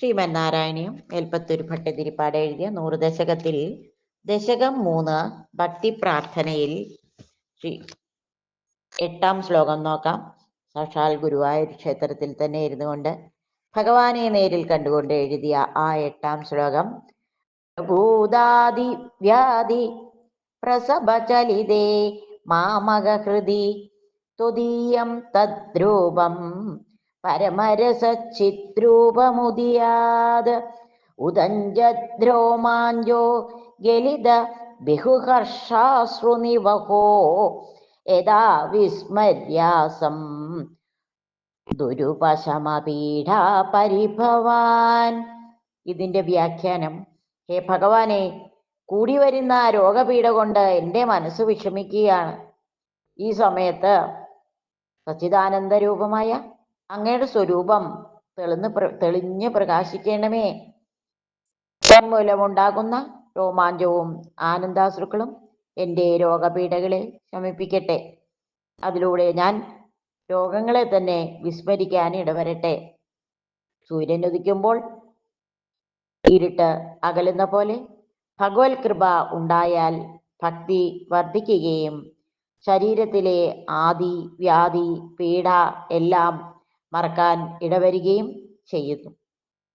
ശ്രീമന്നാരായണീയം മേൽപ്പത്തൂർ ഭട്ടതിരിപ്പാട് എഴുതിയ നൂറ് ദശകത്തിൽ ദശകം മൂന്ന് ഭക്തി പ്രാർത്ഥനയിൽ ശ്രീ എട്ടാം ശ്ലോകം നോക്കാം. സാക്ഷാൽ ഗുരുവായൂർ ക്ഷേത്രത്തിൽ തന്നെ ഇരുന്നു കൊണ്ട് ഭഗവാനെ നേരിൽ കണ്ടുകൊണ്ട് എഴുതിയ ആ എട്ടാം ശ്ലോകം. ഭൂതാദി വ്യാധി പ്രസഭചലിതേ മാമകഹൃതി ത്വദീയം തദ്രൂപം പരമരസച്ചിദ്രൂപമുദിയാത് ഉദഞ്ചദ്രോമാഞ്ചോ ഗലിത ബഹുഹർഷാശ്രുനിവഹോ. യഥാ വിസ്മര്യാസം. ദുരുപശമപീഠാ പരിഭവാൻ. ഇതിന്റെ വ്യാഖ്യാനം ഹേ ഭഗവാനെ കൂടി വരുന്ന രോഗപീഠ കൊണ്ട് എന്റെ മനസ്സ് വിഷമിക്കുകയാണ്. ഈ സമയത്ത് സച്ചിദാനന്ദ രൂപമായ അങ്ങയുടെ സ്വരൂപം തെളിഞ്ഞ് തെളിഞ്ഞ് പ്രകാശിക്കണമേ. തന്മൂലമുണ്ടാകുന്ന രോമാഞ്ചവും ആനന്ദാശ്രുക്കളും എന്റെ രോഗപീഠകളെ ശമിപ്പിക്കട്ടെ. അതിലൂടെ ഞാൻ രോഗങ്ങളെ തന്നെ വിസ്മരിക്കാൻ ഇടവരട്ടെ. സൂര്യൻ ഉദിക്കുമ്പോൾ ഇരുട്ട് അകലുന്ന പോലെ ഭഗവത് കൃപ ഉണ്ടായാൽ ഭക്തി വർദ്ധിക്കുകയും ശരീരത്തിലെ ആദി വ്യാധി പീഡ എല്ലാം മറക്കാൻ ഇടവരികയും ചെയ്യുന്നു.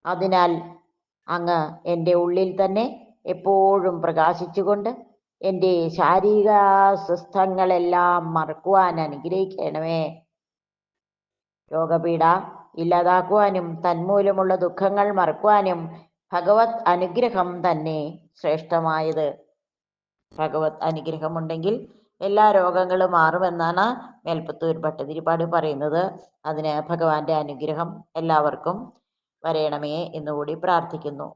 അതിനാൽ അങ്ങ് എന്റെ ഉള്ളിൽ തന്നെ എപ്പോഴും പ്രകാശിച്ചുകൊണ്ട് എന്റെ ശാരീരിക സ്വസ്ഥങ്ങളെല്ലാം മറക്കുവാൻ അനുഗ്രഹിക്കണമേ. രോഗപീഠ ഇല്ലാതാക്കുവാനും തന്മൂലമുള്ള ദുഃഖങ്ങൾ മറക്കുവാനും ഭഗവത് അനുഗ്രഹം തന്നെ ശ്രേഷ്ഠമായത്. ഭഗവത് അനുഗ്രഹമുണ്ടെങ്കിൽ എല്ലാ രോഗങ്ങളും മാറുമെന്നാണ് മേൽപ്പത്തൂർ ഭട്ടതിരിപ്പാട് പറയുന്നത്. അതിന് ഭഗവാന്റെ അനുഗ്രഹം എല്ലാവർക്കും വരയണമേ എന്നുകൂടി പ്രാർത്ഥിക്കുന്നു.